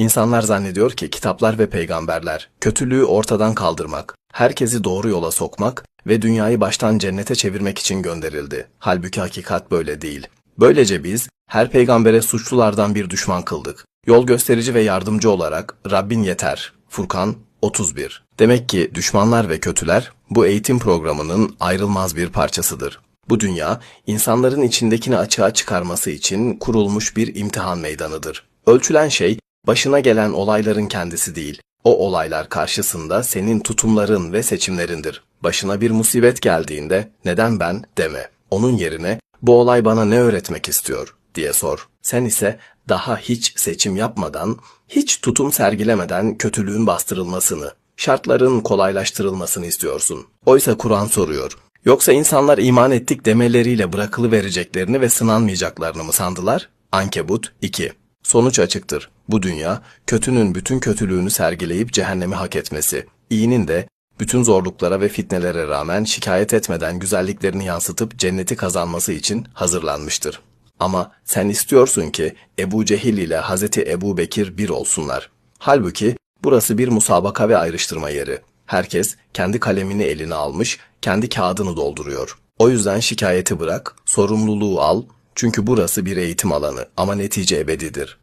İnsanlar zannediyor ki kitaplar ve peygamberler kötülüğü ortadan kaldırmak, herkesi doğru yola sokmak ve dünyayı baştan cennete çevirmek için gönderildi. Halbuki hakikat böyle değil. Böylece biz her peygambere suçlulardan bir düşman kıldık. Yol gösterici ve yardımcı olarak Rabbin yeter. Furkan 31. Demek ki düşmanlar ve kötüler bu eğitim programının ayrılmaz bir parçasıdır. Bu dünya insanların içindekini açığa çıkarması için kurulmuş bir imtihan meydanıdır. Ölçülen şey başına gelen olayların kendisi değil. O olaylar karşısında senin tutumların ve seçimlerindir. Başına bir musibet geldiğinde neden ben deme. Onun yerine bu olay bana ne öğretmek istiyor diye sor. Sen ise daha hiç seçim yapmadan, hiç tutum sergilemeden kötülüğün bastırılmasını, şartların kolaylaştırılmasını istiyorsun. Oysa Kur'an soruyor. Yoksa insanlar iman ettik demeleriyle bırakılı vereceklerini ve sınanmayacaklarını mı sandılar? Ankebut 2 Sonuç açıktır. Bu dünya, kötünün bütün kötülüğünü sergileyip cehennemi hak etmesi, iyinin de bütün zorluklara ve fitnelere rağmen şikayet etmeden güzelliklerini yansıtıp cenneti kazanması için hazırlanmıştır. Ama sen istiyorsun ki Ebu Cehil ile Hazreti Ebu Bekir bir olsunlar. Halbuki burası bir musabaka ve ayrıştırma yeri. Herkes kendi kalemini eline almış, kendi kağıdını dolduruyor. O yüzden şikayeti bırak, sorumluluğu al, çünkü burası bir eğitim alanı ama netice ebedidir.